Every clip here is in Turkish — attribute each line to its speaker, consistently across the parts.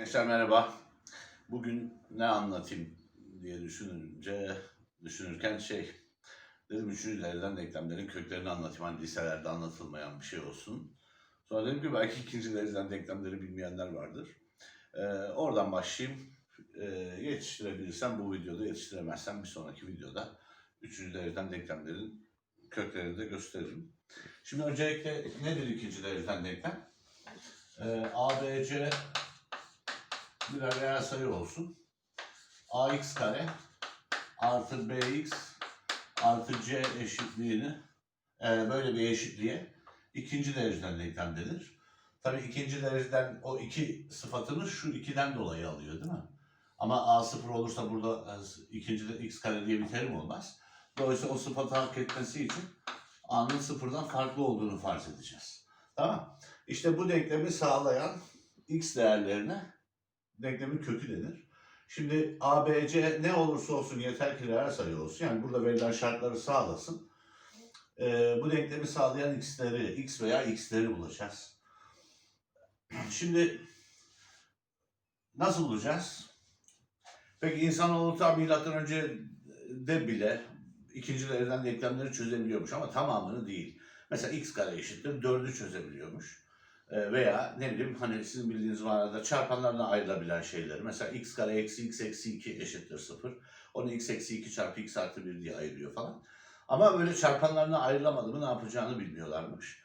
Speaker 1: Gençler merhaba. Bugün ne anlatayım diye düşününce, düşünürken şey, dedim üçüncü dereceden denklemlerin köklerini anlatayım. Hani liselerde anlatılmayan bir şey olsun. Sonra dedim ki belki ikinci dereceden denklemleri bilmeyenler vardır. Ee, oradan başlayayım. Ee, yetiştirebilirsem bu videoda, yetiştiremezsem bir sonraki videoda üçüncü dereceden denklemlerin köklerini de gösteririm. Şimdi öncelikle nedir ikinci dereceden denklem? Ee, ABC birer reel sayı olsun. ax kare artı bx artı c eşitliğini e, böyle bir eşitliğe ikinci dereceden denklem denir. Tabii ikinci dereceden o iki sıfatını şu ikiden dolayı alıyor değil mi? Ama a sıfır olursa burada e, ikinci de x kare diye bir terim olmaz. Dolayısıyla o sıfatı hak etmesi için a'nın sıfırdan farklı olduğunu farz edeceğiz. Tamam. İşte bu denklemi sağlayan x değerlerine denklemin kökü denir. Şimdi ABC ne olursa olsun yeter ki reel sayı olsun. Yani burada verilen şartları sağlasın. Ee, bu denklemi sağlayan x'leri, x veya x'leri bulacağız. Şimdi nasıl bulacağız? Peki insanoğlu ta milattan önce de bile ikinci dereceden denklemleri çözebiliyormuş ama tamamını değil. Mesela x kare eşittir 4'ü çözebiliyormuş. Ee, veya ne bileyim hani sizin bildiğiniz manada çarpanlarına ayrılabilen şeyleri. Mesela x kare eksi x eksi 2 eşittir 0. Onu x eksi 2 çarpı x artı 1 diye ayırıyor falan. Ama böyle çarpanlarına ayrılamadı mı ne yapacağını bilmiyorlarmış.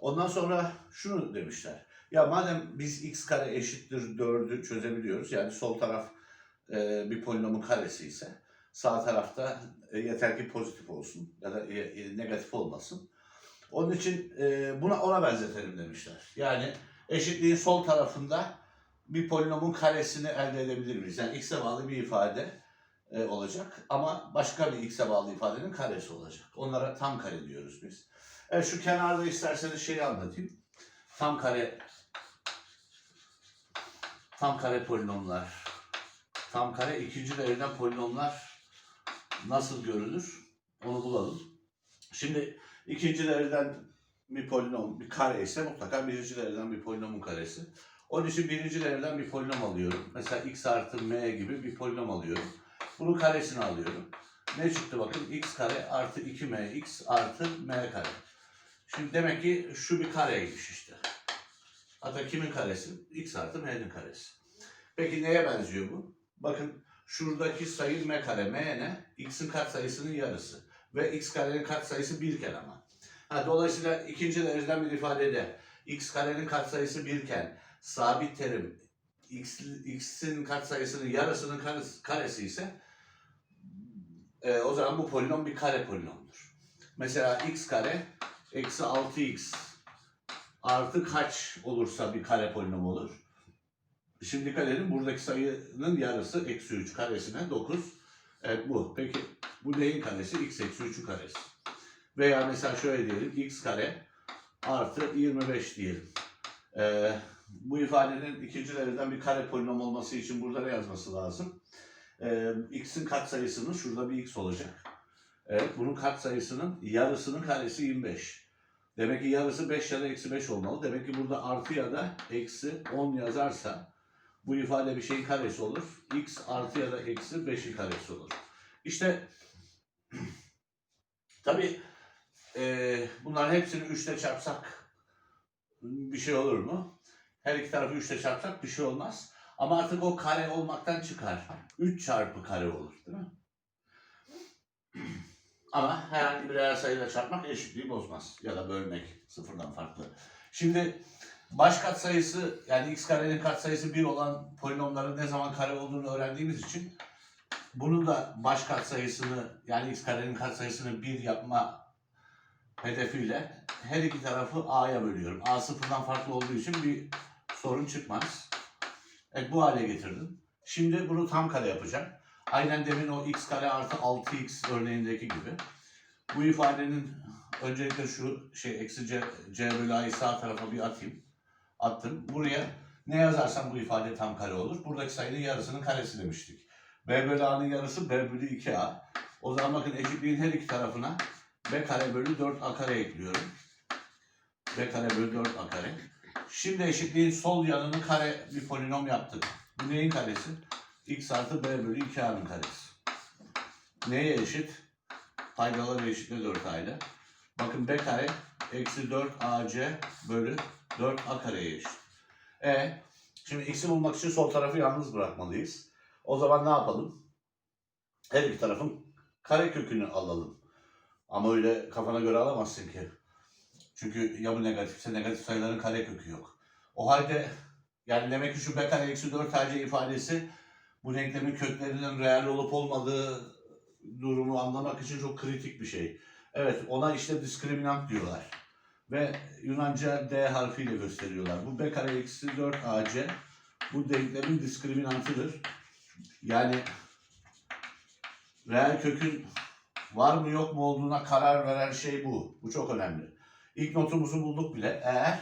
Speaker 1: Ondan sonra şunu demişler. Ya madem biz x kare eşittir 4'ü çözebiliyoruz. Yani sol taraf e, bir polinomun karesi ise sağ tarafta e, yeter ki pozitif olsun ya da e, e, negatif olmasın. Onun için e, buna ona benzetelim demişler. Yani eşitliğin sol tarafında bir polinomun karesini elde edebilir miyiz? Yani x'e bağlı bir ifade e, olacak ama başka bir x'e bağlı ifadenin karesi olacak. Onlara tam kare diyoruz biz. Evet, şu kenarda isterseniz şeyi anlatayım. Tam kare tam kare polinomlar. Tam kare ikinci dereceden polinomlar nasıl görülür? Onu bulalım. Şimdi ikinci dereceden bir polinom, bir kare ise mutlaka birinci dereceden bir polinomun karesi. Onun için birinci dereceden bir polinom alıyorum. Mesela x artı m gibi bir polinom alıyorum. Bunun karesini alıyorum. Ne çıktı bakın? x kare artı 2mx artı m kare. Şimdi demek ki şu bir kareymiş işte. Hatta kimin karesi? x artı m'nin karesi. Peki neye benziyor bu? Bakın şuradaki sayı m kare. m ne? x'in katsayısının yarısı. Ve x karenin katsayısı 1 iken ama. Ha, dolayısıyla ikinci dereceden bir ifadede x karenin katsayısı 1 iken sabit terim x, x'in katsayısının yarısının karesi, ise e, o zaman bu polinom bir kare polinomdur. Mesela x kare eksi 6x artı kaç olursa bir kare polinom olur? Şimdi dikkat edin buradaki sayının yarısı eksi 3 karesine 9. Evet bu. Peki bu neyin karesi? x eksi 3'ün karesi. Veya mesela şöyle diyelim x kare artı 25 diyelim. Ee, bu ifadenin ikinci dereceden bir kare polinom olması için burada ne yazması lazım? Ee, x'in katsayısının şurada bir x olacak. Evet bunun katsayısının yarısının karesi 25. Demek ki yarısı 5 ya da eksi 5 olmalı. Demek ki burada artı ya da eksi 10 yazarsa bu ifade bir şeyin karesi olur. x artı ya da eksi 5'in karesi olur. İşte tabi e, bunların hepsini 3 ile çarpsak bir şey olur mu? Her iki tarafı 3 ile çarpsak bir şey olmaz. Ama artık o kare olmaktan çıkar. 3 çarpı kare olur değil mi? Ama herhangi bir reel sayıyla çarpmak eşitliği bozmaz. Ya da bölmek sıfırdan farklı. Şimdi baş katsayısı yani x karenin katsayısı 1 olan polinomların ne zaman kare olduğunu öğrendiğimiz için bunun da baş katsayısını yani x karenin katsayısını 1 yapma hedefiyle her iki tarafı a'ya bölüyorum. a sıfırdan farklı olduğu için bir sorun çıkmaz. Evet bu hale getirdim. Şimdi bunu tam kare yapacağım. Aynen demin o x kare artı 6x örneğindeki gibi. Bu ifadenin öncelikle şu şey eksi c, c bölü a'yı sağ tarafa bir atayım. Attım. Buraya ne yazarsam bu ifade tam kare olur. Buradaki sayının yarısının karesi demiştik. b bölü a'nın yarısı b bölü 2a. O zaman bakın eşitliğin her iki tarafına b kare bölü 4a kare ekliyorum. b kare bölü 4a kare. Şimdi eşitliğin sol yanını kare bir polinom yaptık. Bu neyin karesi? x artı b bölü 2a'nın karesi. Neye eşit? Paydaları eşitle 4 a. Bakın b kare eksi 4 ac bölü 4 a kareye eşit. E şimdi x'i bulmak için sol tarafı yalnız bırakmalıyız. O zaman ne yapalım? Her iki tarafın kare kökünü alalım. Ama öyle kafana göre alamazsın ki. Çünkü ya bu negatifse negatif sayıların kare kökü yok. O halde yani demek ki şu b kare eksi 4 ac ifadesi bu denklemin köklerinin reel olup olmadığı durumu anlamak için çok kritik bir şey. Evet ona işte diskriminant diyorlar. Ve Yunanca D harfiyle gösteriyorlar. Bu b kare eksi 4 ac bu denklemin diskriminantıdır. Yani reel kökün var mı yok mu olduğuna karar veren şey bu. Bu çok önemli. İlk notumuzu bulduk bile. Eğer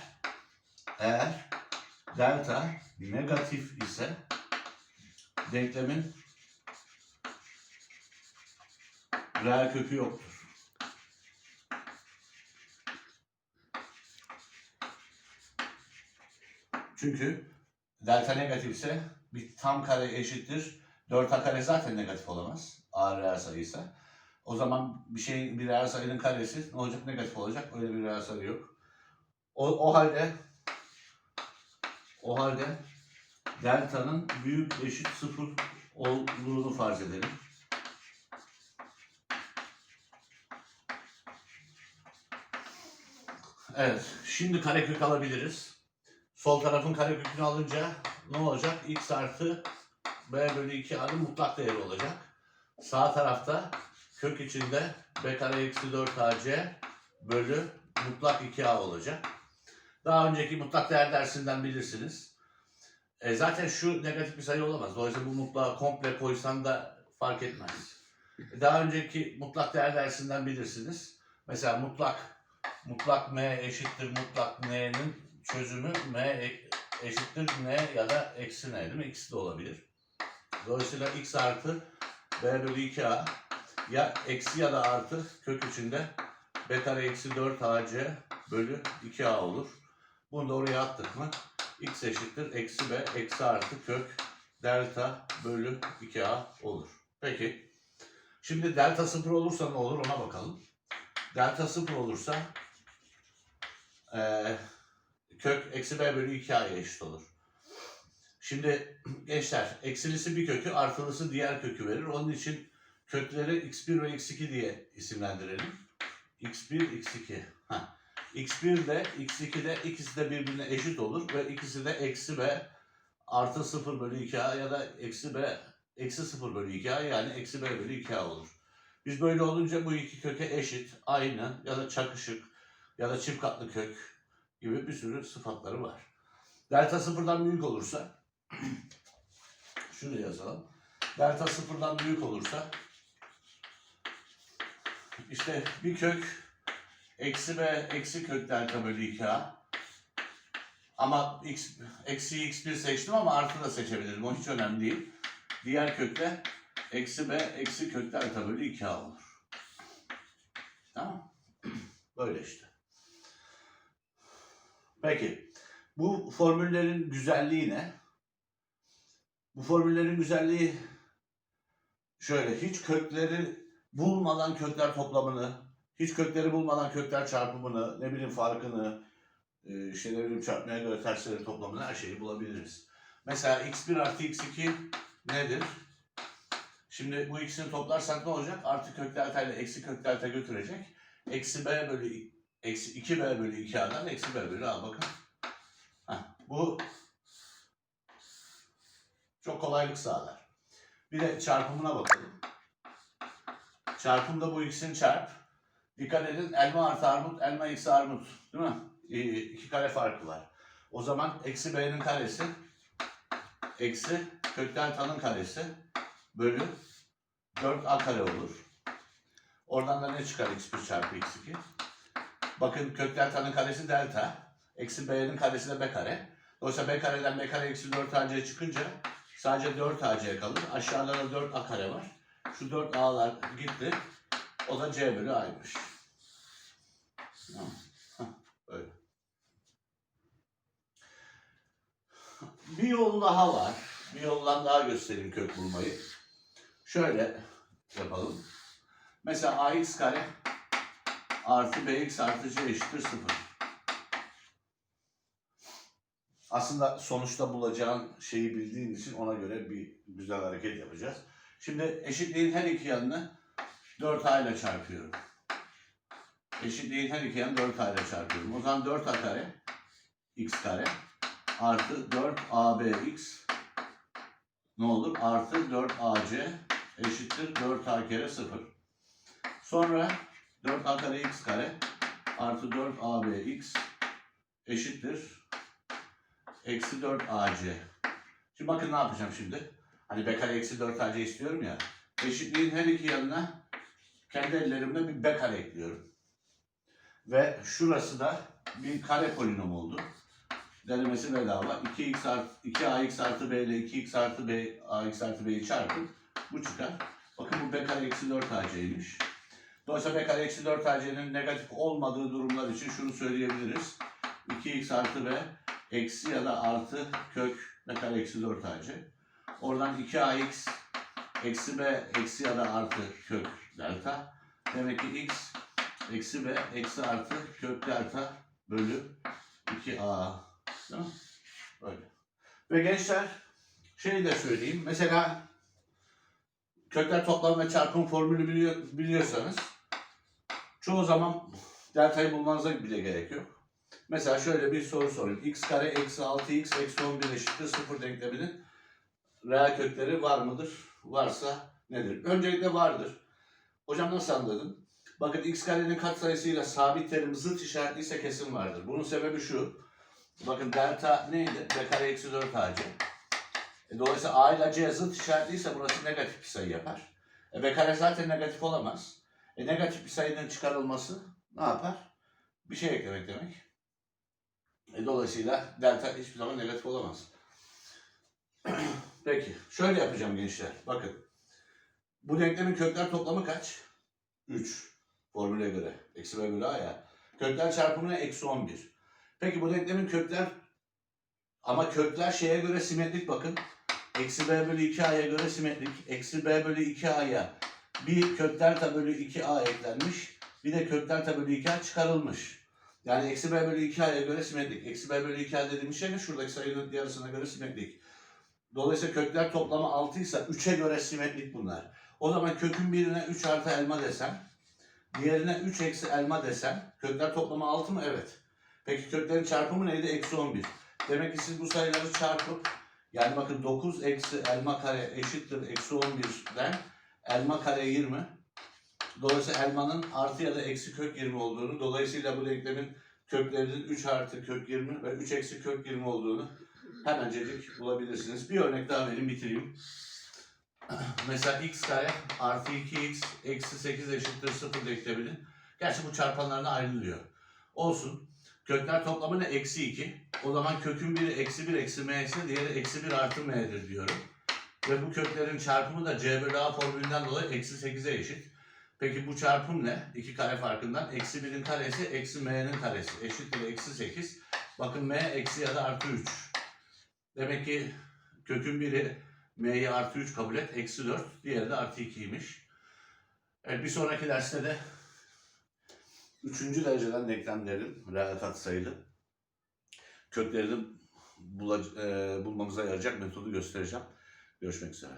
Speaker 1: eğer delta negatif ise denklemin reel kökü yoktur. Çünkü delta negatif ise bir tam kare eşittir. 4a kare zaten negatif olamaz. A reel sayıysa. O zaman bir şey bir reel sayının karesi ne olacak? Negatif olacak. Öyle bir reel sayı yok. O, o halde o halde delta'nın büyük eşit sıfır olduğunu farz edelim. Evet, şimdi karekök alabiliriz. Sol tarafın karekökünü alınca ne olacak? x artı b bölü 2 a'nın mutlak değeri olacak. Sağ tarafta kök içinde b kare eksi 4 ac bölü mutlak 2a olacak. Daha önceki mutlak değer dersinden bilirsiniz. E zaten şu negatif bir sayı olamaz. Dolayısıyla bu mutlağı komple koysan da fark etmez. E, Daha önceki mutlak değer dersinden bilirsiniz. Mesela mutlak mutlak m eşittir mutlak n'nin çözümü m e- eşittir n ya da eksi n değil mi? İkisi de olabilir. Dolayısıyla x artı b bölü 2a ya eksi ya da artı kök içinde b kare eksi 4 ac bölü 2a olur. Bunu da oraya attık mı x eşittir eksi b eksi artı kök delta bölü 2a olur. Peki. Şimdi delta 0 olursa ne olur ona bakalım. Delta 0 olursa eee kök eksi b bölü 2a'ya eşit olur. Şimdi gençler eksilisi bir kökü artılısı diğer kökü verir. Onun için kökleri x1 ve x2 diye isimlendirelim. x1, x2. Ha. x1 de x2 de ikisi de birbirine eşit olur ve ikisi de eksi b artı 0 bölü 2a ya da eksi b eksi 0 bölü 2a yani eksi b bölü 2a olur. Biz böyle olunca bu iki köke eşit, aynı ya da çakışık ya da çift katlı kök gibi bir sürü sıfatları var. Delta sıfırdan büyük olursa şunu yazalım. Delta sıfırdan büyük olursa işte bir kök eksi b eksi kök delta bölü 2a ama x, eksi x1 seçtim ama artı da seçebilirim. O hiç önemli değil. Diğer kökte eksi b eksi kök delta bölü 2a olur. Tamam. Böyle işte. Peki. Bu formüllerin güzelliği ne? Bu formüllerin güzelliği şöyle. Hiç kökleri bulmadan kökler toplamını, hiç kökleri bulmadan kökler çarpımını, ne bileyim farkını, e, işte ne bileyim çarpmaya göre terslerin toplamını her şeyi bulabiliriz. Mesela x1 artı x2 nedir? Şimdi bu ikisini toplarsak ne olacak? Artı kök delta ile eksi kök delta götürecek. Eksi b bölü eksi 2b bölü 2a'dan eksi b bölü a bakın. Heh, bu çok kolaylık sağlar. Bir de çarpımına bakalım. Çarpımda bu ikisini çarp. Dikkat edin elma artı armut, elma eksi armut. Değil mi? Ee, iki kare farkı var. O zaman eksi b'nin karesi eksi kök delta'nın karesi bölü 4a kare olur. Oradan da ne çıkar x1 çarpı x2? Bakın kök delta'nın karesi delta. Eksi b'nin karesi de b kare. Dolayısıyla b kareden b kare eksi 4ac çıkınca sadece 4ac kalır. Aşağıda da 4a kare var. Şu 4a'lar gitti. O da c bölü a'ymış. Tamam. Böyle. bir yol daha var. Bir yoldan daha göstereyim kök bulmayı. Şöyle yapalım. Mesela ax kare artı bx artı c eşittir 0. Aslında sonuçta bulacağın şeyi bildiğin için ona göre bir güzel hareket yapacağız. Şimdi eşitliğin her iki yanını 4a ile çarpıyorum. Eşitliğin her iki yanını 4a ile çarpıyorum. O zaman 4a kare x kare artı 4abx ne olur? Artı 4ac eşittir 4a kere 0. Sonra 4a kare x kare artı 4abx eşittir eksi 4ac. Şimdi bakın ne yapacağım şimdi. Hani b kare eksi 4ac istiyorum ya. Eşitliğin her iki yanına kendi ellerimle bir b kare ekliyorum. Ve şurası da bir kare polinom oldu. Denemesi bedava. 2x artı 2ax artı b ile 2x artı b ax artı b'yi çarpın. Bu çıkar. Bakın bu b kare eksi 4ac'ymiş. Dolayısıyla b kare eksi 4ac'nin negatif olmadığı durumlar için şunu söyleyebiliriz. 2x artı b eksi ya da artı kök b kare eksi 4ac. Oradan 2ax eksi b eksi ya da artı kök delta. Demek ki x eksi b eksi artı kök delta bölü 2a. Değil? Böyle. Ve gençler şeyi de söyleyeyim. Mesela kökler toplam ve çarpım formülü biliyor, biliyorsanız çoğu zaman deltayı bulmanıza bile gerek yok. Mesela şöyle bir soru sorayım. x kare eksi 6x eksi 11 eşittir 0 denkleminin reel kökleri var mıdır? Varsa nedir? Öncelikle vardır. Hocam nasıl anladın? Bakın x karenin katsayısıyla sabit terim zıt işaretliyse kesin vardır. Bunun sebebi şu. Bakın delta neydi? b kare eksi 4 ac. E, dolayısıyla a ile c zıt işaretliyse burası negatif bir sayı yapar. E, b kare zaten negatif olamaz. E, negatif bir sayının çıkarılması ne yapar? Bir şey eklemek demek. E, dolayısıyla delta hiçbir zaman negatif olamaz. Peki. Şöyle yapacağım gençler. Bakın. Bu denklemin kökler toplamı kaç? 3. Formüle göre. Eksi b bölü a ya. Kökler çarpımı ne? Eksi 11. Peki bu denklemin kökler ama kökler şeye göre simetrik bakın. Eksi b bölü 2a'ya göre simetrik. Eksi b bölü 2a'ya bir kök delta bölü 2a eklenmiş. Bir de kök delta bölü 2a çıkarılmış. Yani eksi b bölü 2a'ya göre simetrik. Eksi b bölü 2a dediğimiz şey ne? Şuradaki sayının yarısına göre simetrik. Dolayısıyla kökler toplamı 6 ise 3'e göre simetrik bunlar. O zaman kökün birine 3 artı elma desem, diğerine 3 eksi elma desem, kökler toplamı 6 mı? Evet. Peki köklerin çarpımı neydi? Eksi 11. Demek ki siz bu sayıları çarpıp, yani bakın 9 eksi elma kare eşittir eksi 11'den elma kare 20. Dolayısıyla elmanın artı ya da eksi kök 20 olduğunu, dolayısıyla bu denklemin köklerinin 3 artı kök 20 ve 3 eksi kök 20 olduğunu hemencecik bulabilirsiniz. Bir örnek daha vereyim bitireyim. Mesela x kare artı 2x eksi 8 eşittir 0 denkleminin. Gerçi bu çarpanlarına ayrılıyor. Olsun. Kökler toplamı ne? Eksi 2. O zaman kökün biri eksi 1 eksi m ise diğeri eksi 1 artı m'dir diyorum. Ve bu köklerin çarpımı da c bölü a formülünden dolayı eksi 8'e eşit. Peki bu çarpım ne? 2 kare farkından. Eksi 1'in karesi eksi m'nin karesi. Eşittir eksi 8. Bakın m eksi ya da artı 3. Demek ki kökün biri m'yi artı 3 kabul et. Eksi 4. Diğeri de artı 2'ymiş. Evet bir sonraki derste de üçüncü dereceden denklemlerin reel katsayılı köklerini bula- e, bulmamıza yarayacak metodu göstereceğim. Görüşmek üzere.